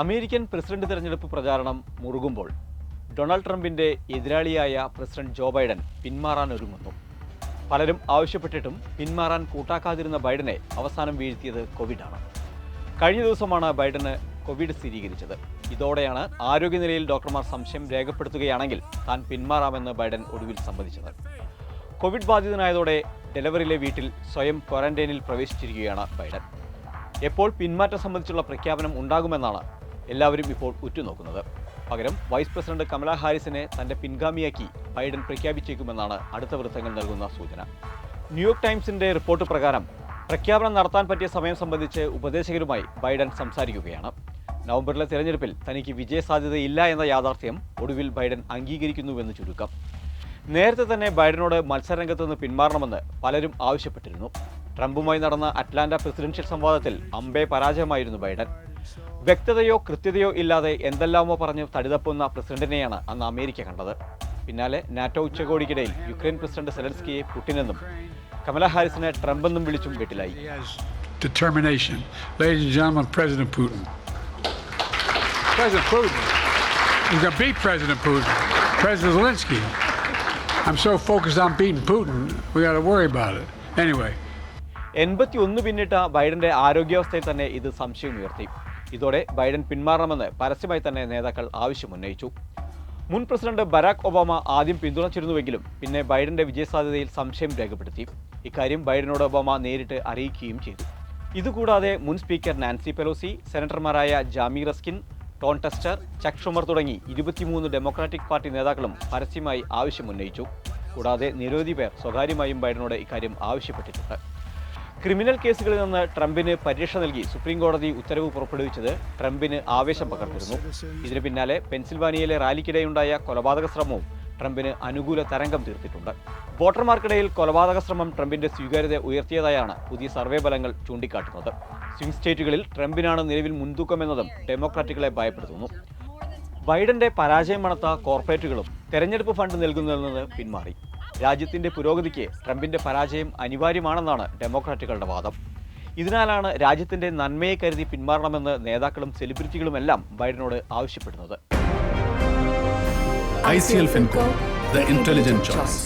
American president തെരഞ്ഞെടുപ്പ് പ്രചാരണം മുറുകുമ്പോൾ Donald ട്രംപിന്റെ എതിരാളിയായ പ്രസിഡന്റ് ജോ ബൈഡൻ പിന്മാറാൻ ഒരുങ്ങുന്നു. പലരും ആവശ്യപ്പെട്ടിട്ടും പിന്മാറാൻ കൂട്ടാക്കാതിരുന്ന ബൈഡനെ അവസാനം വീഴ്ത്തിയത് കോവിഡാണ്. കഴിഞ്ഞ ദിവസമാണ് ബൈഡന് കോവിഡ് സ്ഥിരീകരിച്ചത്. ഇതോടെയാണ് ആരോഗ്യനിലയിൽ ഡോക്ടർമാർ സംശയം രേഖപ്പെടുത്തുകയാണെങ്കിൽ താൻ പിന്മാറാമെന്ന് ബൈഡൻ ഒടുവിൽ സമ്മതിച്ചത്. കോവിഡ് ബാധിതനായതോടെ ഡെലിവറിയിലെ വീട്ടിൽ സ്വയം ക്വാറന്റൈനിൽ പ്രവേശിച്ചിരിക്കുകയാണ് ബൈഡൻ. എപ്പോൾ പിന്മാറ്റം സംബന്ധിച്ചുള്ള പ്രഖ്യാപനം ഉണ്ടാകുമെന്നാണ് എല്ലാവരും ഇപ്പോൾ ഉറ്റുനോക്കുന്നത്. പകരം വൈസ് പ്രസിഡന്റ് കമലാ ഹാരിസിനെ തന്റെ പിൻഗാമിയാക്കി ബൈഡൻ പ്രഖ്യാപിച്ചേക്കുമെന്നാണ് അടുത്ത വൃത്തങ്ങൾ നൽകുന്ന സൂചന. ന്യൂയോർക്ക് ടൈംസിന്റെ റിപ്പോർട്ട് പ്രകാരം പ്രഖ്യാപനം നടത്താൻ പറ്റിയ സമയം സംബന്ധിച്ച് ഉപദേശകരുമായി ബൈഡൻ സംസാരിക്കുകയാണ്. നവംബറിലെ തിരഞ്ഞെടുപ്പിൽ തനിക്ക് വിജയസാധ്യതയില്ല എന്ന യാഥാർത്ഥ്യം ഒടുവിൽ ബൈഡൻ അംഗീകരിക്കുന്നുവെന്ന് ചുരുക്കം. നേരത്തെ തന്നെ ബൈഡനോട് മത്സരരംഗത്ത് നിന്ന് പിന്മാറണമെന്ന് പലരും ആവശ്യപ്പെട്ടിരുന്നു. ട്രംപുമായി നടന്ന അറ്റ്ലാന്റ പ്രസിഡൻഷ്യൽ സംവാദത്തിൽ അമ്പേ പരാജയമായിരുന്നു ബൈഡൻ. വ്യക്തതയോ കൃത്യതയോ ഇല്ലാതെ എന്തെല്ലാമോ പറഞ്ഞ് തടിതപ്പുന്ന പ്രസിഡന്റിനെയാണ് അന്ന് അമേരിക്ക കണ്ടത് പിന്നാലെ നാറ്റോ ഉച്ചകോടിക്കിടയിൽ യുക്രൈൻ പ്രസിഡന്റ് സെലൻസ്കിയെ പുട്ടിനെന്നും കമല ഹാരിസിനെ ട്രംപെന്നും വിളിച്ചും വെട്ടിലായി determination. Ladies and gentlemen, President Putin. President Putin. He's going beat President Putin. President Zelensky. I'm so focused on beating Putin, we got to worry about it. Anyway, എൺപത്തി ഒന്ന് പിന്നിട്ട ബൈഡന്റെ ആരോഗ്യാവസ്ഥയിൽ തന്നെ ഇത് സംശയമുയർത്തി ഇതോടെ ബൈഡൻ പിന്മാറണമെന്ന് പരസ്യമായി തന്നെ നേതാക്കൾ ആവശ്യമുന്നയിച്ചു മുൻ പ്രസിഡന്റ് ബരാക് ഒബാമ ആദ്യം പിന്തുണച്ചിരുന്നുവെങ്കിലും പിന്നെ ബൈഡന്റെ വിജയസാധ്യതയിൽ സംശയം രേഖപ്പെടുത്തി. ഇക്കാര്യം ബൈഡനോട് ഒബാമ നേരിട്ട് അറിയിക്കുകയും ചെയ്തു. ഇതുകൂടാതെ മുൻ speaker Nancy Pelosi സെനറ്റർമാരായ Jamie Raskin Jon Tester Chuck Schumer തുടങ്ങി ഇരുപത്തിമൂന്ന് ഡെമോക്രാറ്റിക് പാർട്ടി നേതാക്കളും പരസ്യമായി ആവശ്യമുന്നയിച്ചു കൂടാതെ നിരവധി പേർ സ്വകാര്യമായും ബൈഡനോട് ഇക്കാര്യം ആവശ്യപ്പെട്ടിട്ടുണ്ട്. ക്രിമിനൽ കേസുകളിൽ നിന്ന് ട്രംപിന് പരീക്ഷ നൽകി സുപ്രീം കോടതി ഉത്തരവ് പുറപ്പെടുവിച്ചത് ട്രംപിന് ആവേശം പകർന്നിരുന്നു. ഇതിന് പിന്നാലെ പെൻസിൽവാനിയയിലെ റാലിക്കിടെയുണ്ടായ കൊലപാതക ശ്രമവും ട്രംപിന് അനുകൂല തരംഗം തീർത്തിട്ടുണ്ട്. വോട്ടർമാർക്കിടയിൽ കൊലപാതക ശ്രമം ട്രംപിന്റെ സ്വീകാര്യത ഉയർത്തിയതായാണ് പുതിയ സർവേ ഫലങ്ങൾ ചൂണ്ടിക്കാട്ടുന്നത്. സ്വിംഗ് സ്റ്റേറ്റുകളിൽ ട്രംപിനാണ് നിലവിൽ മുൻതൂക്കമെന്നതും ഡെമോക്രാറ്റുകളെ ഭയപ്പെടുത്തുന്നു. ബൈഡന്റെ പരാജയം മണത്ത കോർപ്പറേറ്റുകളും തെരഞ്ഞെടുപ്പ് ഫണ്ട് നൽകുന്നതിൽ നിന്ന് പിന്മാറി. രാജ്യത്തിന്റെ പുരോഗതിക്ക് ട്രംപിന്റെ പരാജയം അനിവാര്യമാണെന്നാണ് ഡെമോക്രാറ്റുകളുടെ വാദം ഇതിനാലാണ് രാജ്യത്തിന്റെ നന്മയെ കരുതി പിന്മാറണമെന്ന് നേതാക്കളും സെലിബ്രിറ്റികളുമെല്ലാം ബൈഡനോട് ആവശ്യപ്പെടുന്നത് ICL FinCo, the intelligent choice.